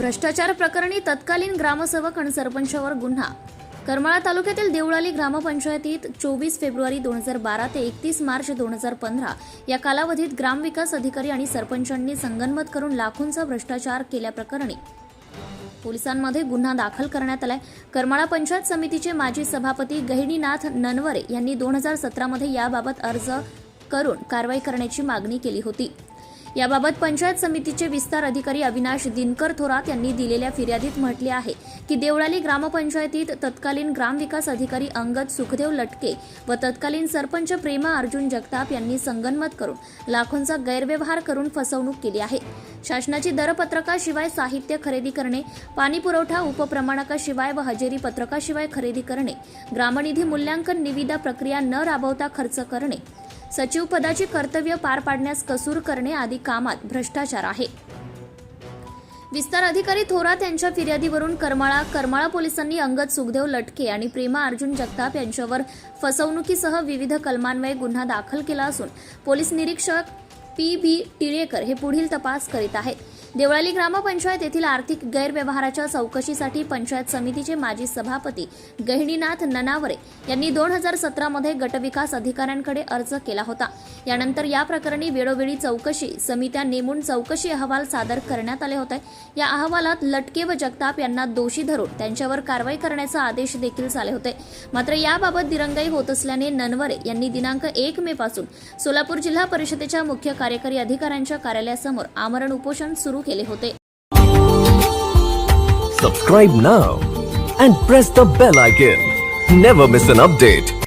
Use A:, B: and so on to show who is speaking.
A: भ्रष्टाचार प्रकरणी तत्कालीन ग्रामसेवक आणि सरपंचावर गुन्हा. करमाळा तालुक्यातील देवळाली ग्रामपंचायतीत चोवीस फेब्रुवारी दोन हजार बारा ते एकतीस मार्च दोन हजार पंधरा या कालावधीत ग्रामविकास अधिकारी आणि सरपंचांनी संगनमत करून लाखोंचा भ्रष्टाचार केल्याप्रकरणी पोलिसांमध्ये गुन्हा दाखल करण्यात आलाय. करमाळा पंचायत समितीचे माजी सभापती गहिनीनाथ ननवरे यांनी दोन हजार सतरामध्ये याबाबत अर्ज करून कारवाई करण्याची मागणी केली होती. याबाबत पंचायत समितीचे विस्तार अधिकारी अविनाश दिनकर थोरात यांनी दिलेल्या फिर्यादीत म्हटले आहे की देवळाली ग्रामपंचायतीत तत्कालीन ग्रामविकास अधिकारी अंगद सुखदेव लटके व तत्कालीन सरपंच प्रेमा अर्जुन जगताप यांनी संगनमत करून लाखोंचा गैरव्यवहार करून फसवणूक केली आहे. शासनाची दरपत्रकाशिवाय साहित्य खरेदी करणे पाणी पुरवठा उपप्रमाणकाशिवाय व हजेरी पत्रकाशिवाय खरेदी करणे ग्रामनिधी मूल्यांकन निविदा प्रक्रिया न राबवता खर्च करणे सचिवपदाचे कर्तव्य पार पाडण्यास कसूर करणे आदी कामात भ्रष्टाचार आहे. विस्तार अधिकारी थोरात यांच्या फिर्यादीवरून करमाळा करमाळा पोलिसांनी अंगद सुखदेव लटके आणि प्रेमा अर्जुन जगताप यांच्यावर फसवणुकीसह विविध कलमान्वये गुन्हा दाखल केला असून पोलीस निरीक्षक पी. बी. टिळेकर हे पुढील तपास करीत आहेत. देवळाली ग्रामपंचायत येथील आर्थिक गैरव्यवहाराच्या चौकशीसाठी पंचायत समितीचे माजी सभापती गहिनीनाथ ननावरे यांनी दोन हजार सतरामध्ये गटविकास अधिकाऱ्यांकडे अर्ज केला होता. यानंतर या प्रकरणी वेळोवेळी चौकशी समित्या नेमून चौकशी अहवाल सादर करण्यात आले होते. या अहवालात लटके व जगताप यांना दोषी धरून त्यांच्यावर कारवाई करण्याचा आदेश देखील झाले होते. मात्र याबाबत दिरंगाई होत असल्याने ननवरे यांनी दिनांक एक मे पासून सोलापूर जिल्हा परिषदेच्या मुख्य कार्यकारी अधिकाऱ्यांच्या कार्यालयासमोर आमरण उपोषण सुरू केले होते
B: Subscribe now and press the bell icon. Never miss an update.